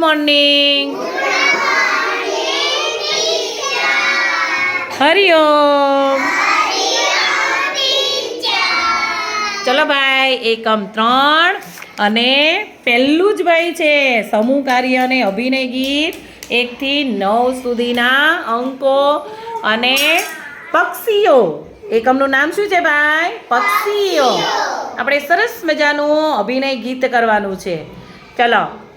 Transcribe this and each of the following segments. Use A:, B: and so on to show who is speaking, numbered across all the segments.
A: Morning Hariom ચલો ભાઈ, એકમ ત્રણ. અને પહેલું જ ભાઈ છે, સમૂહ કાર્ય અને અભિનય ગીત. એકથી નવ સુધીના અંકો. અને પક્ષીઓ. એકમનું નામ શું છે ભાઈ? પક્ષીઓ. આપણે સરસ મજાનું અભિનય ગીત કરવાનું છે. ચલો.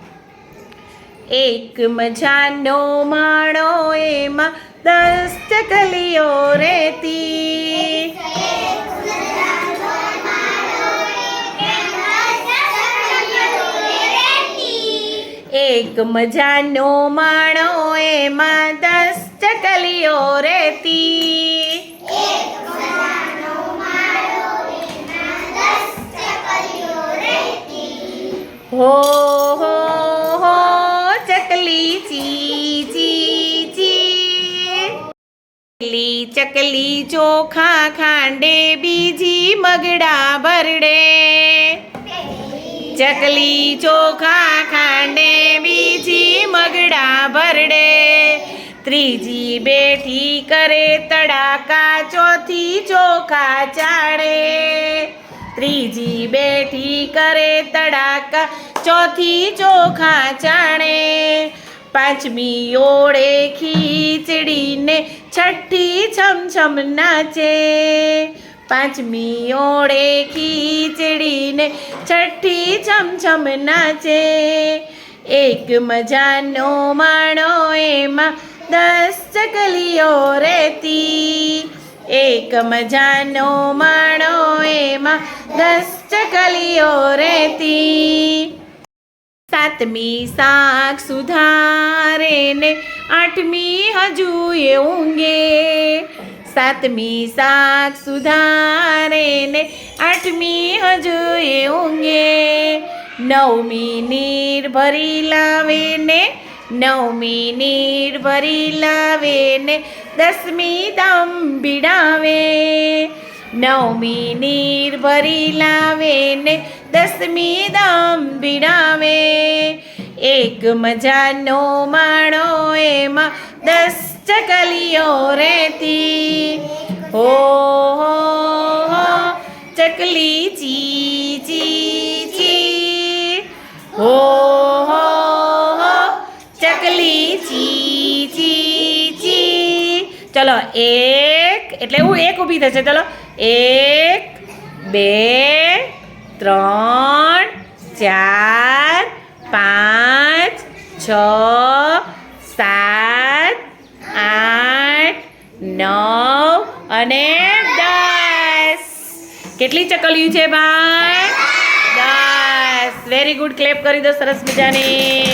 A: એક મજાનો માળો એમાં દસ ચકલીઓ રેતી. એક મજાનો માળો એમાં દસ ચકલીઓ હો હો ચકલી ચી ચી ચી ચકલી ચકલી ચોખા ખાંડે બીજી મગડા ભરડે ચકલી ચોખા ખાંડે બીજી મગડા ભરડે ત્રીજી બેઠી કરે તડાકા ચોથી ચોખા ચાડે ત્રીજી બેઠી કરે તડાકા ચોથી ચોખા ચાણે પાંચમી ઓળે ખીચડીને છઠ્ઠી છમછમ નાચે. પાંચમી ઓળે ખીચડીને છઠ્ઠી છમછમ નાચે. એક મજાનો માણો એમાં દસ ચકલીઓ રહેતી એક મજાનો માણો એમાં દસ ચકલીઓ સાતમી શાક સુધારે ને આઠમી હજુ એ ઊંઘે. સાતમી શાક સુધારે ને આઠમી હજુ એ ઊંઘે. નવમી નીર ભરી લાવે ને નવમી નીર ભરી લાવે ને દસમી દમ બીડાવે નવમી નીર ભરી લાવે ને દસમી દમ ભીડાવે એક મજાનો માણો એમાં દસ ચકલીઓ રહેતી. હો હો ચકલી ચી ચી ચી. હો હો, ચકલી ચી ચી ચી. ચલો, એક, એટલે હું એક ઊભી થશે. ચલો એક, બે, ત્રણ, ચાર, પાંચ, છ, સાત, આઠ, નવ અને દસ. કેટલી ચકલીઓ છે ભાઈ? દસ. વેરી ગુડ ક્લેપ કરી દો. સરસ મજાની.